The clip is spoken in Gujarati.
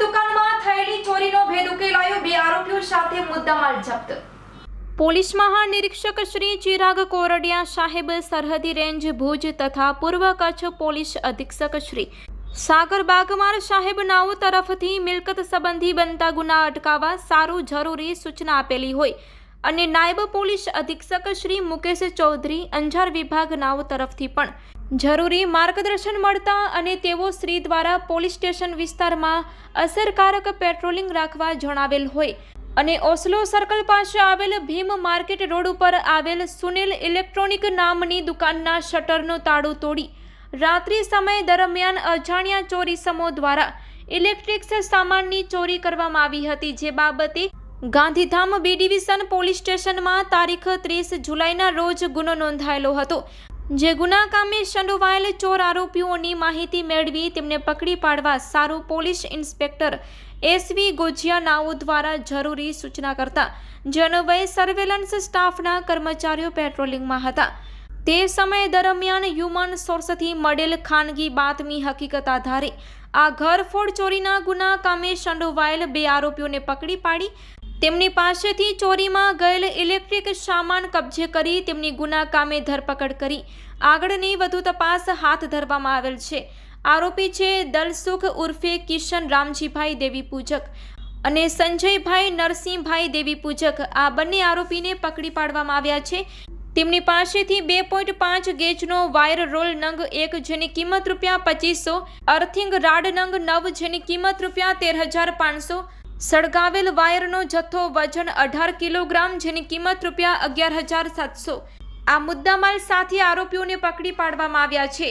દુકાનમાં થયેલી ચોરીનો ભેદ ઉકેલાયો બે આરોપીઓ સાથે મુદ્દામાલ જપ્ત. પોલીસ મહાનિરીક્ષક શ્રી ચિરાગ કોરડિયા સાહેબ સરહદી રેન્જ ભુજ તથા પૂર્વ કચ્છ પોલીસ અધિક્ષક શ્રી સાગર બાગમાર સાહેબ નાઓ તરફથી મિલકત સંબંધી બનતા ગુના અટકાવવા સારું જરૂરી સૂચના આપેલી હોય અને નાયબ પોલીસ અધિક્ષક શ્રી મુકેશ ચૌધરી અંજાર વિભાગ નાઓ તરફથી પણ જરૂરી માર્ગદર્શન મળતા અને તેઓ શ્રી દ્વારા પોલીસ સ્ટેશન વિસ્તારમાં અસરકારક પેટ્રોલિંગ રાખવા જણાવેલ હોય અને ઓસ્લો સર્કલ પાસે આવેલ ભીમ માર્કેટ રોડ ઉપર આવેલ સુનિલ ઇલેક્ટ્રોનિક નામની દુકાનના શટરનું તાળું તોડી રાત્રિ સમય દરમિયાન અજાણ્યા ચોરી સમૂહ દ્વારા ઇલેક્ટ્રિક્સ સામાનની ચોરી કરવામાં આવી હતી, જે બાબતે ગાંધીધામ બી ડિવિઝન પોલીસ સ્ટેશનમાં તારીખ ત્રીસ જુલાઈના રોજ ગુનો નોંધાયેલો હતો. જે ગુના કામે સંડોવાયેલ ચોર આરોપીઓની માહિતી મેળવી તેમને પકડી પાડવા સારું police inspector S V Gojiya નાઓ દ્વારા જરૂરી સૂચના કરતા જનવય સર્વેલન્સ સ્ટાફના કર્મચારીઓ પેટ્રોલિંગમાં હતા. તે સમય દરમિયાન હ્યુમન સોર્સથી મળેલ ખાનગી બાતમી હકીકત આધારે આ ઘરફોડ ચોરીના ગુના કામે સંડોવાયેલ બે આરોપીઓને પકડી પાડી તેમની પાસેથી ચોરીમાં ગયેલ ઇલેક્ટ્રિક સામાન કબજે કરી તેમની ગુના કામે ધરપકડ કરી. આગળની વધુ તપાસ હાથ ધરવામાં આવેલ છે. આરોપી છે દલસુખ ઉર્ફે કિશન રામજીભાઈ દેવી પૂજક અને સંજયભાઈ નરસિંહભાઈ દેવી પૂજક. આ બંને આરોપીને પકડી પાડવામાં આવ્યા છે. તેમની પાસેથી બે પોઈન્ટ પાંચ ગેજનો વાયર રોલ નંગ એક જેની કિંમત રૂપિયા પચીસો, અર્થિંગ રાડ નંગ નવ જેની કિંમત રૂપિયા તેર હજાર પાંચસો સળગાવેલ વાયરનો જથ્થો વજન અઢાર કિલોગ્રામ જેની કિંમત રૂપિયા અગિયાર હજાર સાતસો. આ મુદ્દામાલ સાથે આરોપીઓને પકડી પાડવામાં આવ્યા છે.